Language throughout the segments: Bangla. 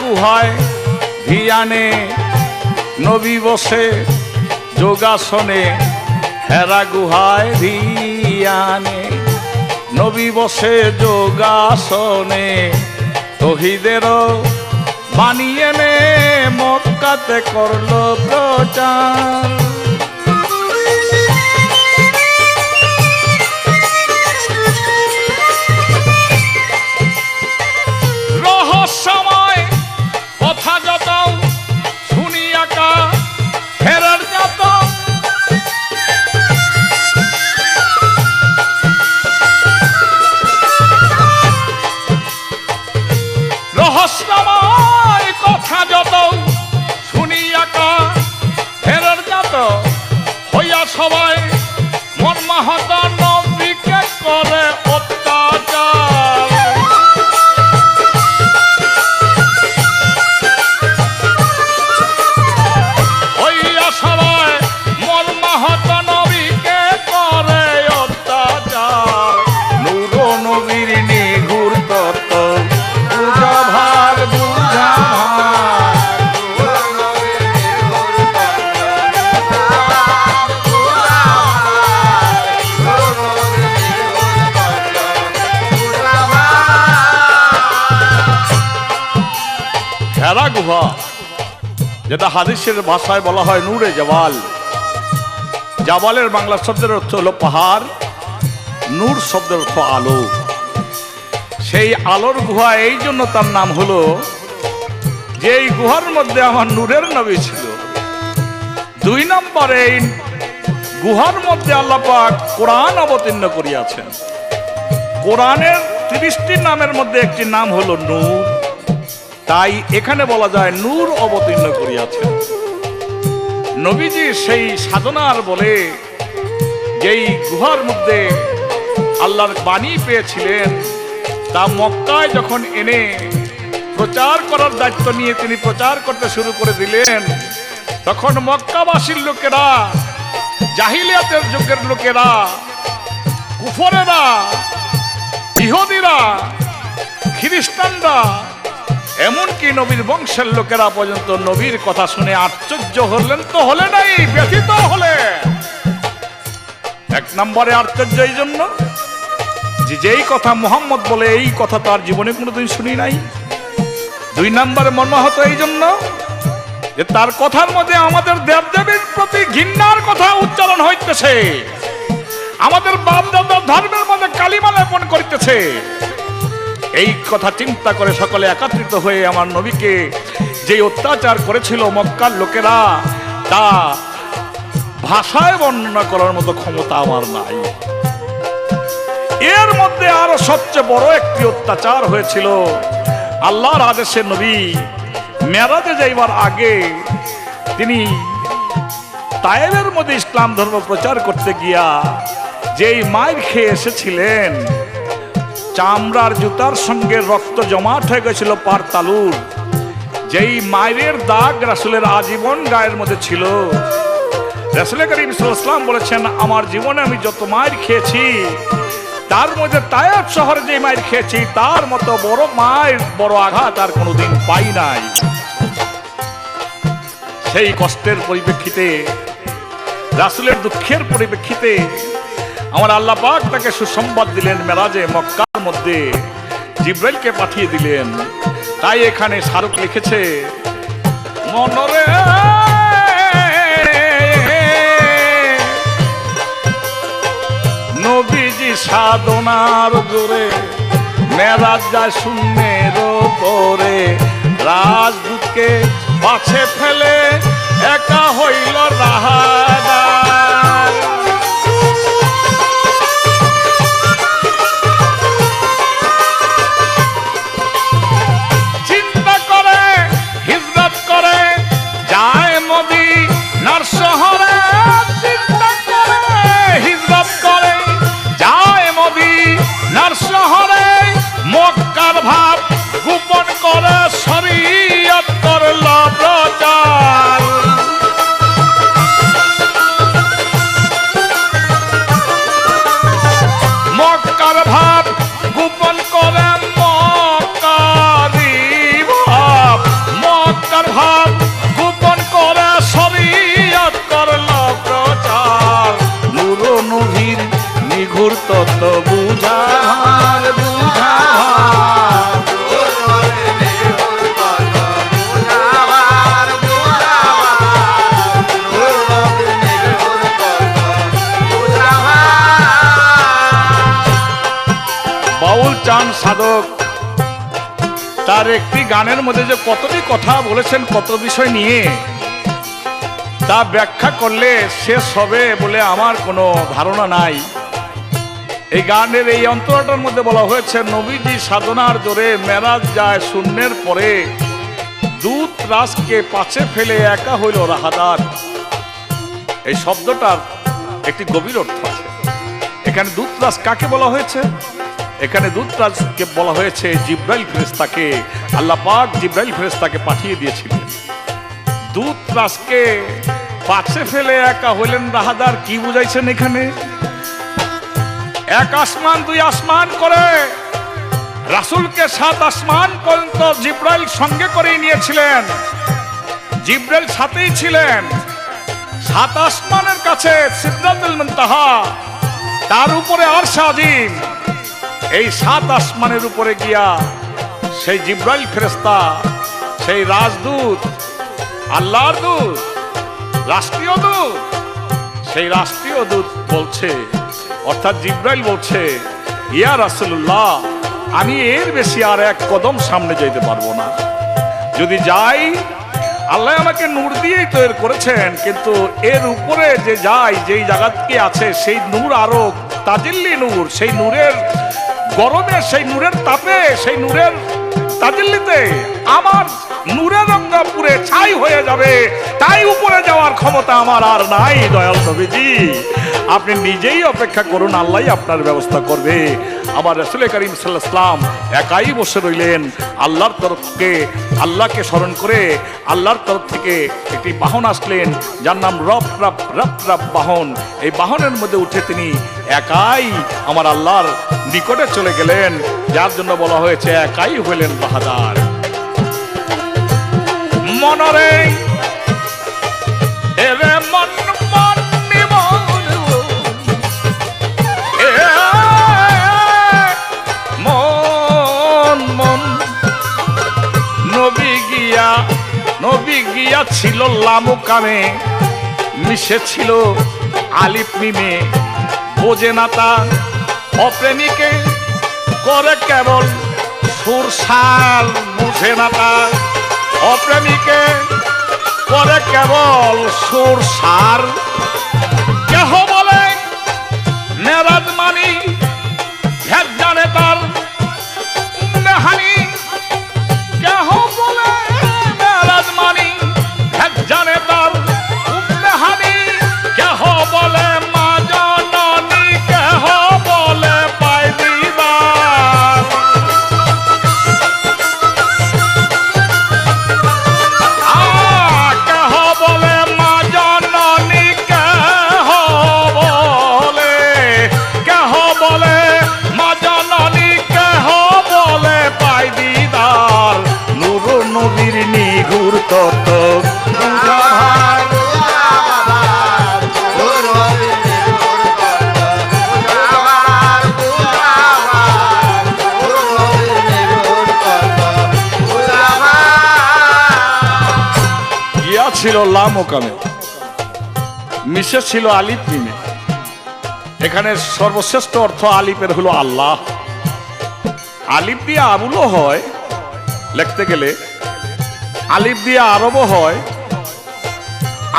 গুহায় ধিয়ানে নবী বসে যোগাসনে। হেরা গুহায় ধিয়ানে নবী বসে যোগাসনে। তহিদেরও বানিয়ে নে মক্কাতে করল প্রচার। খেরা গুহা যেটা হাদিসের ভাষায় বলা হয় নূরে জবাল জাবালের বাংলা শব্দের অর্থ হলো পাহাড়, নূর শব্দের অর্থ আলো। সেই আলোর গুহা এই জন্য তার নাম হলো যে এই গুহার মধ্যে আমার নূরের নবী ছিল। দুই নম্বরে এই গুহার মধ্যে আল্লাপাক কোরআন অবতীর্ণ করিয়াছেন। কোরআনের তিরিশটি নামের মধ্যে একটি নাম হলো নূর। তাই এখানে বলা যায় নূর অবতীর্ণ করিয়াছেন। নবীজি সেই সাধনার বলে যেই গুহার মধ্যে আল্লাহর বাণী পেয়েছিলেন, তা মক্কায় যখন এনে প্রচার করার দায়িত্ব নিয়ে তিনি প্রচার করতে শুরু করে দিলেন, তখন মক্কাবাসীর লোকেরা, জাহিলিয়াতের যুগের লোকেরা, কুফরেরা, ইহুদিরা, খ্রিস্টানরা এমনকি নবীর বংশের লোকেরা পর্যন্ত নবীর কথা শুনে আশ্চর্য হলেন তো হলে নাই, ব্যথিত হলে। এক নম্বরে আশ্চর্য এই জন্য যে যেই কথা মোহাম্মদ বলে, এই কথা তার জীবনে কোনোদিন শুনি নাই। দুই নম্বরে মর্মাহত এই জন্য যে তার কথার মধ্যে আমাদের দেবদেবীর প্রতি ঘৃণার কথা উচ্চারণ হইতেছে। আমাদের বাপ দাদার ধর্মের মধ্যে কালিমা লেপন করিতেছে। এই কথা চিন্তা করে সকলে একত্রিত হয়ে আমার নবীকে যে অত্যাচার করেছিল মক্কার লোকেরা, তা ভাষায় বর্ণনা করার মতো ক্ষমতা আমার নাই। এর মধ্যে আরও সবচেয়ে বড় একটি অত্যাচার হয়েছিল আল্লাহর আদেশে নবী মেরাজে যাইবার আগে তিনি তায়েবের মধ্যে ইসলাম ধর্ম প্রচার করতে গিয়া যেই মায়ের খেয়ে এসেছিলেন চামড়ার জুতার সঙ্গে রক্ত জমাট হয়ে গেছিল পার তালুর। যেই মায়ের দাগ রাসুলের আজীবন গায়ের মধ্যে ছিল। রাসুল করিম ইসলাম বলেছেন, আমার জীবনে আমি যত মায়ের খেয়েছি, তার মধ্যে তায়েব শহরে যে মায়ের খেয়েছি, তার মতো বড় মায়ের বড় আঘাত আর কোনোদিন পাই নাই। সেই কষ্টের পরিপ্রেক্ষিতে, রাসুলের দুঃখের পরিপ্রেক্ষিতে, আমার আল্লাহ পাক তাকে সুসংবাদ দিলেন মেরাজে মক্কার মধ্যে জিব্রাইলকে পাঠিয়ে দিলেন। তাই এখানে শাহরুখ লিখেছে মনরে নবীজি সাধনার জোরে মেরাজ যায় শূন্যের তোরে রাজদূতকে পাছে ফেলে একা হইল রাহাদা একটি গানের মধ্যে যে কতটি কথা বলেছেন, কত বিষয় নিয়ে, তা ব্যাখ্যা করলে শেষ হবে বলে আমার কোনো ধারণা নাই। এই গানের এই অন্তরটার মধ্যে বলা হয়েছে, নবীজি সাধনার জোরে মেরাজ যায় শূন্যের পরে, দূত রাজকে পাছে ফেলে একা হইল রাহাদার। এই শব্দটার একটি গভীর অর্থ আছে। এখানে দূতরাজ কাকে বলা হয়েছে? এখানে দূতরাজকে বলা হয়েছে, জিব্রাইল ফেরেস্তাকে আল্লাহ পাক জিব্রাইল ফেরেস্তাকে পাঠিয়ে দিয়েছিলেন। দূতরাজকে পাছে ফেলে একা হইলেন রাহাদার, কি বুঝাইছেন এখানে? এক আসমান, দুই আসমান করে রাসূলকে সাত আসমান পর্যন্ত জিব্রাইল সঙ্গে করে নিয়েছিলেন। জিব্রাইল সাথেই ছিলেন। সাত আসমানের কাছে সিদ্ধাতুল মুনতাহা, তার উপরে আর আজিম। এই সাত আসমানের উপরে গিয়া সেই জিব্রাইল ফেরেস্তা সেই রাজদূত, আল্লাহর দূত, রাষ্ট্রীয় দূত, সেই রাষ্ট্রীয় দূত বলছে, অর্থাৎ জিব্রাইল বলছে, ইয়া রাসূলুল্লাহ, আমি এর বেশি আর এক কদম সামনে যেতে পারব না। যদি যাই, আল্লাহ আমাকে নূর দিয়েই তৈরি করেছেন, কিন্তু এর উপরে যে যাই, যেই জায়গাতে আছে, সেই নূর আরও তাজিল্লি নূর, সেই নূরের গরমে সেই নূরের তাপে, সেই নূরের তাজিল্লিতে আমার নূরের পুরে ছাই হয়ে যাবে। তাই উপরে যাওয়ার ক্ষমতা আমার আর নাই, দয়াল নবীজি। আপনি নিজেই অপেক্ষা করুন আল্লাহ আপনার ব্যবস্থা করবে। আবার রসুল করিম সাল্লাম একাই বসে রইলেন, আল্লাহর তরফ থেকে, আল্লাহকে স্মরণ করে আল্লাহর তরফ থেকে একটি বাহন আসলেন, যার নাম রপ রাপ রপ রাপ বাহন। এই বাহনের মধ্যে উঠে তিনি একাই আমার আল্লাহর নিকটে চলে গেলেন, যার জন্য বলা হয়েছে একাই হইলেন বাহাদার। মনরে, এরে মন লামুকামে মিশেছিল আলিপ মিমে। বোঝে না তা অপ্রেমিকে করে কেবল সুরসাল বুঝে না তা অপ্রেমিকে করে কেবল সুরসার। ছিল লা মোকামে মিশেষ ছিল আলিফ মিমে। এখানে সর্বশ্রেষ্ঠ অর্থ আলিফের হলো আল্লাহ। আলিফ দিয়ে আবুলও হয়, লিখতে গেলে। আলিফ দিয়া আরবও হয়,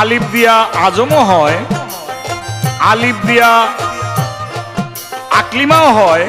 আলিফ দিয়া আজমও হয়, আলিফ দিয়া আকলিমাও হয়।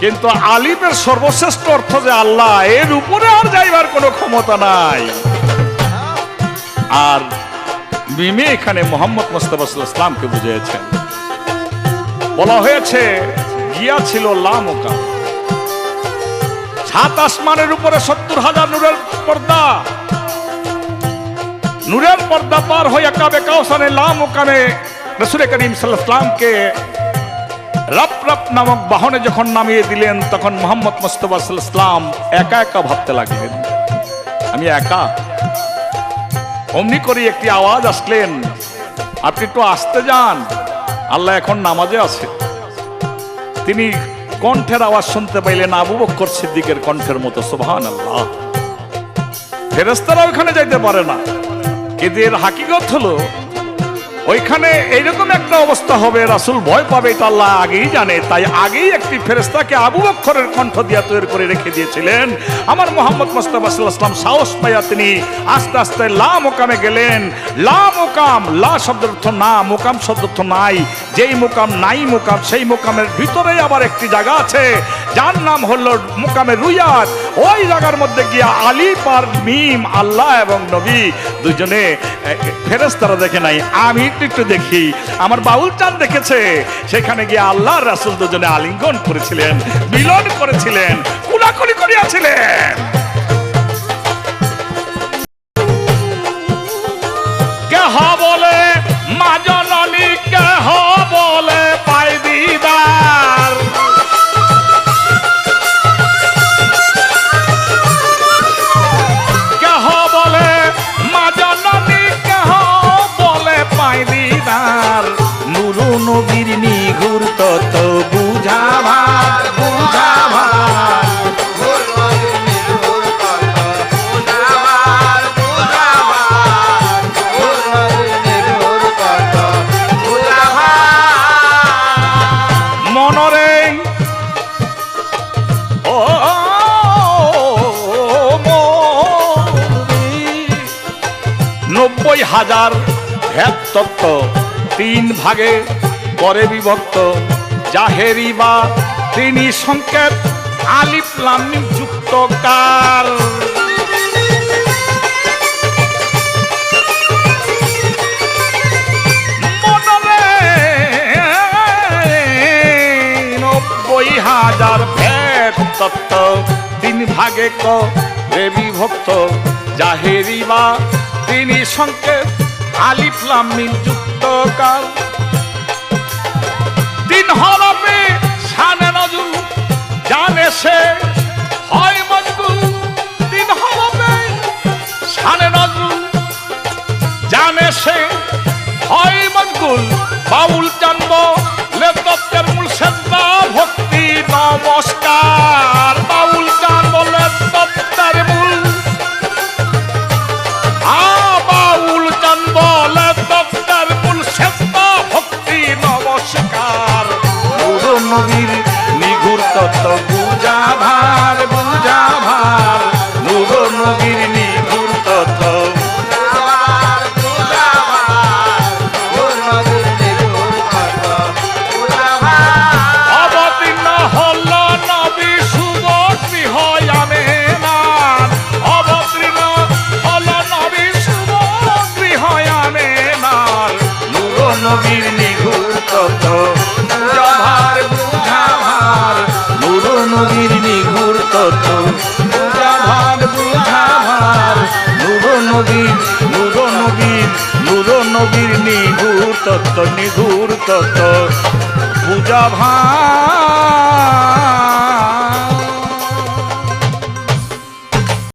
কিন্তু আলিফের সর্বশ্রেষ্ঠ অর্থ যে আল্লাহ, এর উপরে আর যাইবার কোনো ক্ষমতা নাই। আর মিমে এখানে মোহাম্মদ মোস্তফা ইসলামকে বুঝিয়েছেন। বলা হয়েছে গিয়া ছিল লামোকা সাত আসমানের উপরে সত্তর হাজার নূরের পর্দা। নূরের পর্দা পার হয়ে কাবে কাউসানে লামোকামে রসুল করিম সাল্লামকে রপ রপ নামক বাহনে যখন নামিয়ে দিলেন, তখন মোহাম্মদ মোস্তফা ইসলাম একা একা ভাবতে লাগলেন। আমি একা? অমনি করে একটি আওয়াজ আসলেন। আপনি একটু আসতে যান। আল্লাহ এখন নামাজে আছে। তিনি কণ্ঠের আওয়াজ শুনতে পাইলেন আবু বক্কর সিদ্দিকের কণ্ঠের মতো সোভান আল্লাহ ফেরেস্তারা ওইখানে যাইতে পারে না। এদের হাকিগত হলো ওইখানে এইরকম একটা অবস্থা হবে, রাসুল ভয় পাবে, এটা আল্লাহ আগেই জানে। তাই আগেই একটি ফেরেস্তাকে আবু বক্ষরের কণ্ঠ দিয়া তৈরি করে রেখে দিয়েছিলেন। আমার মোহাম্মদ মোস্তফা সাল্লাম সাহস পাইয়া তিনি আস্তে আস্তে লা মোকামে গেলেন। লা মোকাম, লা শব্দের অর্থ না, মোকাম শব্দ অর্থ নাই। যেই মোকাম নাই মোকাম, সেই মোকামের ভিতরেই আবার একটি জায়গা আছে। যার নাম হলো মোকামে রুয়াত ওই জায়গার মধ্যে গিয়া আলী পার মিম, আল্লাহ এবং নবী দুজনে ফেরেস্তারা দেখে নাই। আমি একটু একটু দেখি। আমার বাউল চান দেখেছে। সেখানে গিয়ে আল্লাহ রাসুল দুজনে আলিঙ্গন করেছিলেন, মিলন করেছিলেন, কুলাকুলি করিয়াছিলেন। নিঘুর তত বুঝাভার মনরে। নব্বই হাজার ভেদ তত্ত্ব তিন ভাগে করে বিভক্ত। জাহেরি বা তিনি সংকেত, আলিফ যুক্ত কার নব্বই হাজার তত্ত্ব তিন ভাগে কে বিভক্ত। জাহেরি বা তিনি সংকেত যুক্ত কাল তিন হরফে শানে নজুল জানে সে, হয় মজগুল তিন হরফে শানে নজুল জানে সে, হয় মজগুল বাউল চান্দ লেতত্বের মূল সেদ্ধা ভক্তি, নমস্কার। তত্ত্ব নিঘুর তত্ত্ব পূজা ভার